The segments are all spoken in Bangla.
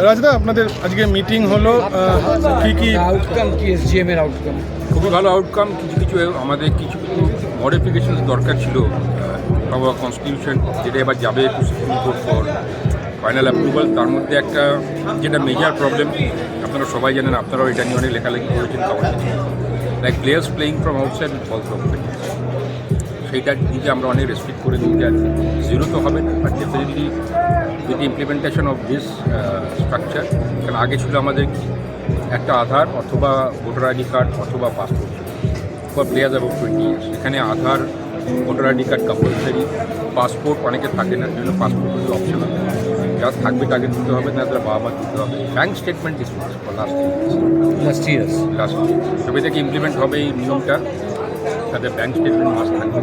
রাজদা আপনাদের আজকে মিটিং হলো কি কি আউটকাম কি এসজিএম এর আউটকাম খুবই ভালো আউটকাম কিছু কিছু আমাদের কিছু কিছু মডিফিকেশন দরকার ছিল আমার কনস্টিটিউশন যেটা এবার যাবে supreme court for final approval তার মধ্যে একটা যেটা মেজর প্রবলেম আপনারা সবাই জানেন আপনারাও এটা নিয়ে অনেক লেখালেখি করেছেন like players playing from outside with false সেইটার দিকে আমরা অনেক রেস্ট্রিক্ট করে দিই যার জিরো তো হবে না। But definitely with implementation of this structure কারণ আগে ছিল আমাদের কি? একটা আধার অথবা ভোটার আইডি কার্ড অথবা passport for players about twenty years এখানে Aadhaar voter ID card compulsory passport অনেকে থাকে না জন্য পাসপোর্ট হচ্ছে অপশনাল যারা থাকবে তাকে দিতে হবে না তারা বাবা মা দিতে হবে। Bank statement is last years last years last তবে থেকে ইমপ্লিমেন্ট হবে এই নিয়মটা। তাদের ব্যাঙ্ক স্টেটমেন্ট মাস্ট থাকবে।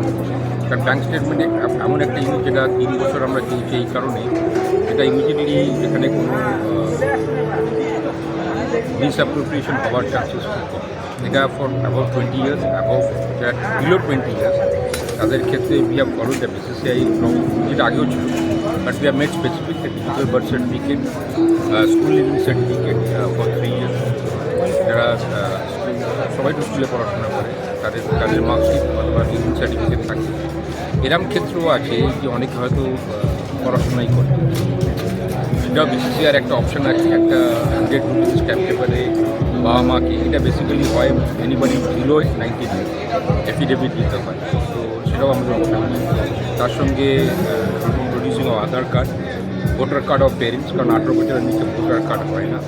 কারণ ব্যাঙ্ক স্টেটমেন্টে এমন একটা জিনিস যেটা তিন বছর আমরা দিয়েছি এই কারণে এটা ইমিডিয়েটলি এখানে কোনো মিসঅ্যাপ্রোপ্রিয়েশন হওয়ার চান্সেস এটা for about twenty years about যারা বিলো টোয়েন্টি ইয়ার্স তাদের ক্ষেত্রে we have follow the BCCI যেটা আগেও ছিল। But we have made specific digital birth certificate school leaving certificate for three years যারা আহ, স্কুল- সবাই তো স্কুলে পড়াশোনা করে, তাদের তাদের মার্কশিট অথবা লিভিং সার্টিফিকেট থাকে। এরম ক্ষেত্রেও আছে যে অনেকে হয়তো পড়াশোনাই করে। এটাও বিসিসিআর একটা অপশন আছে, একটা হান্ড্রেড রুপিস স্ট্যাম্প পেপারে বাবা মাকে। এটা বেসিক্যালি হয় এনিবডি বিলো নাইনটি অ্যাফিডেভিট দিতে হয়। তো সেটাও আমাদের অপশন তার সঙ্গে producing Aadhaar card voter card of parents কারণ আঠেরো বছরের নিচে ভোটার কার্ড হয় না।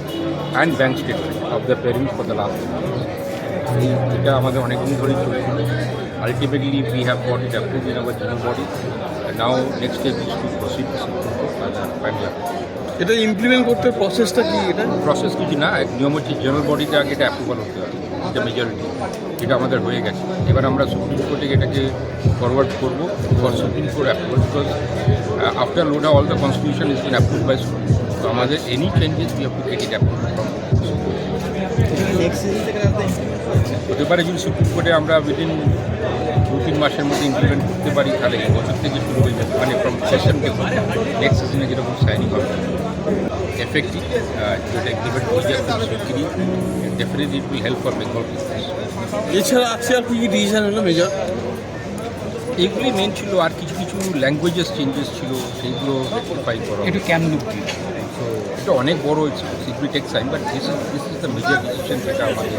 And bank statement of the parents for the last এটা আমাদের অনেকদিন ধরেই চলছে। Ultimately we have it approve in our general body now final এটা ইমপ্লিমেন্ট করতে প্রসেসটা কি এটা? প্রসেস কিছু না এক নিয়ম হচ্ছে জেনারেল বডিতে আগে এটা অ্যাপ্রুভাল হতে হবে এটা মেজরিটি এটা আমাদের হয়ে গেছে। এবার আমরা সুপ্রিম কোর্টে এটাকে ফরওয়ার্ড করব for supreme court approval because after Lodha all the constitution is been approve by supreme তো আমাদের any changes we have to get it হতে পারে যদি সুপ্রিম কোর্টে আমরা উইদিন দু তিন মাসের মধ্যে ইমপ্লিমেন্ট করতে পারি তাহলে এই বছর থেকে শুরু হয়ে যাবে। মানে ফ্রম সেশন থেকে নেক্সট সিজনে যেরকম সাইনিং হবে এফেক্টিভ যেটা ইমপ্লিমেন্ট হয়ে যায় শিগগিরই definitely it will help for Bengal এছাড়া আছে আর কি কি ডিসিশন হলো মেজর এগুলি মেন ছিল আর কিছু কিছু ল্যাঙ্গুয়েজেস চেঞ্জেস ছিল সেইগুলো রেক্টিফাই করা একটু ক্যাম লুক তো এটা অনেক বড় it will take time but this is this is the major decision যেটা আমাদের